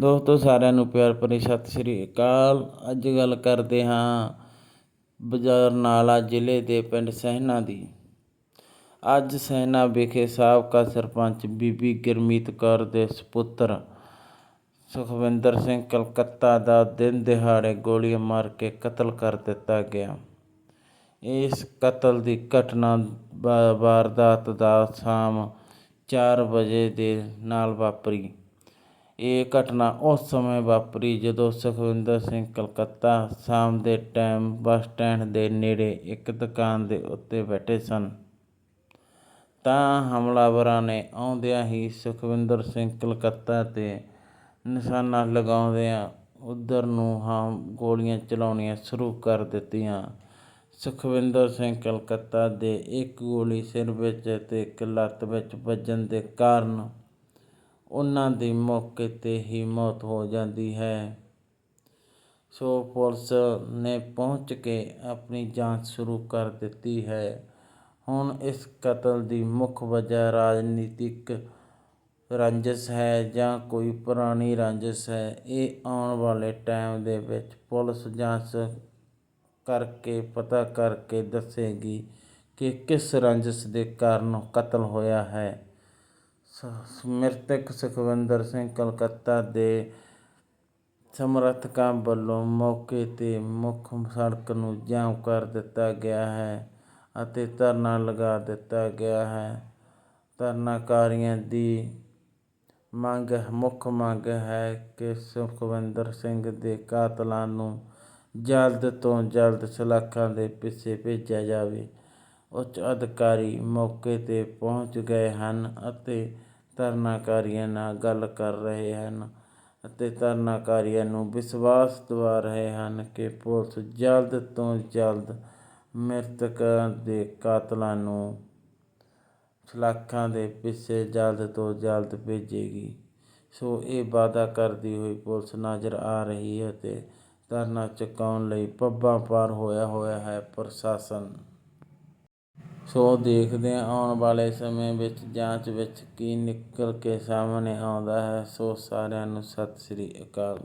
ਦੋਸਤੋ, ਸਾਰਿਆਂ ਨੂੰ ਪਿਆਰ ਭਰੀ ਸਤਿ ਸ੍ਰੀ ਅਕਾਲ। ਅੱਜ ਗੱਲ ਕਰਦੇ ਹਾਂ ਬਾਜ਼ਾਰ ਨਾਲਾ ਜ਼ਿਲ੍ਹੇ ਦੇ ਪਿੰਡ ਸਹਿਣਾ ਦੀ। ਅੱਜ ਸਹਿਣਾ ਵਿਖੇ ਸਾਬਕਾ ਸਰਪੰਚ ਬੀਬੀ ਗੁਰਮੀਤ ਕੌਰ ਦੇ ਸੁਪੁੱਤਰ ਸੁਖਵਿੰਦਰ ਸਿੰਘ ਕਲਕੱਤਾ ਦਾ ਦਿਨ ਦਿਹਾੜੇ ਗੋਲੀਆਂ ਮਾਰ ਕੇ ਕਤਲ ਕਰ ਦਿੱਤਾ ਗਿਆ। ਇਸ ਕਤਲ ਦੀ ਘਟਨਾ ਵਾ- ਵਾਰਦਾਤ ਦਾ ਸ਼ਾਮ 4 ਵਜੇ ਦੇ ਨਾਲ ਵਾਪਰੀ। ਇਹ ਘਟਨਾ ਉਸ ਸਮੇਂ ਵਾਪਰੀ ਜਦੋਂ ਸੁਖਵਿੰਦਰ ਸਿੰਘ ਕਲਕੱਤਾ ਸ਼ਾਮ ਦੇ ਟਾਈਮ ਬੱਸ ਸਟੈਂਡ ਦੇ ਨੇੜੇ ਇੱਕ ਦੁਕਾਨ ਦੇ ਉੱਤੇ ਬੈਠੇ ਸਨ। ਤਾਂ ਹਮਲਾਵਰਾਂ ਨੇ ਆਉਂਦਿਆਂ ਹੀ ਸੁਖਵਿੰਦਰ ਸਿੰਘ ਕਲਕੱਤਾ 'ਤੇ ਨਿਸ਼ਾਨਾ ਲਗਾਉਂਦਿਆਂ ਉਧਰ ਨੂੰ ਹਾਂ ਗੋਲੀਆਂ ਚਲਾਉਣੀਆਂ ਸ਼ੁਰੂ ਕਰ ਦਿੱਤੀਆਂ। ਸੁਖਵਿੰਦਰ ਸਿੰਘ ਕਲਕੱਤਾ ਦੇ ਇੱਕ ਗੋਲੀ ਸਿਰ ਵਿੱਚ ਅਤੇ ਇੱਕ ਲੱਤ ਵਿੱਚ ਵੱਜਣ ਦੇ ਕਾਰਨ ਉਹਨਾਂ ਦੀ ਮੌਕੇ 'ਤੇ ਹੀ ਮੌਤ ਹੋ ਜਾਂਦੀ ਹੈ। ਸੋ ਪੁਲਿਸ ਨੇ ਪਹੁੰਚ ਕੇ ਆਪਣੀ ਜਾਂਚ ਸ਼ੁਰੂ ਕਰ ਦਿੱਤੀ ਹੈ। ਹੁਣ ਇਸ ਕਤਲ ਦੀ ਮੁੱਖ ਵਜ੍ਹਾ ਰਾਜਨੀਤਿਕ ਰੰਜਿਸ਼ ਹੈ ਜਾਂ ਕੋਈ ਪੁਰਾਣੀ ਰੰਜਿਸ਼ ਹੈ, ਇਹ ਆਉਣ ਵਾਲੇ ਟਾਈਮ ਦੇ ਵਿੱਚ ਪੁਲਿਸ ਜਾਂਚ ਕਰਕੇ ਪਤਾ ਕਰਕੇ ਦੱਸੇਗੀ ਕਿ ਕਿਸ ਰੰਜਿਸ਼ ਦੇ ਕਾਰਨ ਕਤਲ ਹੋਇਆ ਹੈ। ਸ- ਮ੍ਰਿਤਕ ਸੁਖਵਿੰਦਰ ਸਿੰਘ ਕਲਕੱਤਾ ਦੇ ਸਮਰਥਕਾਂ ਵੱਲੋਂ ਮੌਕੇ 'ਤੇ ਮੁੱਖ ਸੜਕ ਨੂੰ ਜਾਮ ਕਰ ਦਿੱਤਾ ਗਿਆ ਹੈ ਅਤੇ ਧਰਨਾ ਲਗਾ ਦਿੱਤਾ ਗਿਆ ਹੈ। ਧਰਨਾਕਾਰੀਆਂ ਦੀ ਮੰਗ, ਮੁੱਖ ਮੰਗ ਹੈ ਕਿ ਸੁਖਵਿੰਦਰ ਸਿੰਘ ਦੇ ਕਾਤਲਾਂ ਨੂੰ ਜਲਦ ਤੋਂ ਜਲਦ ਸਲਾਖਾਂ ਦੇ ਪਿੱਛੇ ਭੇਜਿਆ ਜਾਵੇ। ਉੱਚ ਅਧਿਕਾਰੀ ਮੌਕੇ 'ਤੇ ਪਹੁੰਚ ਗਏ ਹਨ ਅਤੇ ਧਰਨਾਕਾਰੀਆਂ ਨਾਲ ਗੱਲ ਕਰ ਰਹੇ ਹਨ ਅਤੇ ਧਰਨਾਕਾਰੀਆਂ ਨੂੰ ਵਿਸ਼ਵਾਸ ਦਿਵਾ ਰਹੇ ਹਨ ਕਿ ਪੁਲਿਸ ਜਲਦ ਤੋਂ ਜਲਦ ਮ੍ਰਿਤਕਾਂ ਦੇ ਕਾਤਲਾਂ ਨੂੰ ਸਲਾਖਾਂ ਦੇ ਪਿੱਛੇ ਜਲਦ ਤੋਂ ਜਲਦ ਭੇਜੇਗੀ। ਸੋ ਇਹ ਵਾਅਦਾ ਕਰਦੀ ਹੋਈ ਪੁਲਿਸ ਨਜ਼ਰ ਆ ਰਹੀ ਹੈ ਤੇ ਧਰਨਾ ਚੁਕਾਉਣ ਲਈ ਪੱਬਾਂ ਪਾਰ ਹੋਇਆ ਹੋਇਆ ਹੈ ਪ੍ਰਸ਼ਾਸਨ। ਸੋ ਦੇਖਦੇ ਹਾਂ ਆਉਣ ਵਾਲੇ ਸਮੇਂ ਵਿੱਚ ਜਾਂਚ ਵਿੱਚ ਕੀ ਨਿਕਲ ਕੇ ਸਾਹਮਣੇ ਆਉਂਦਾ ਹੈ। ਸੋ ਸਾਰਿਆਂ ਨੂੰ ਸਤਿ ਸ੍ਰੀ ਅਕਾਲ।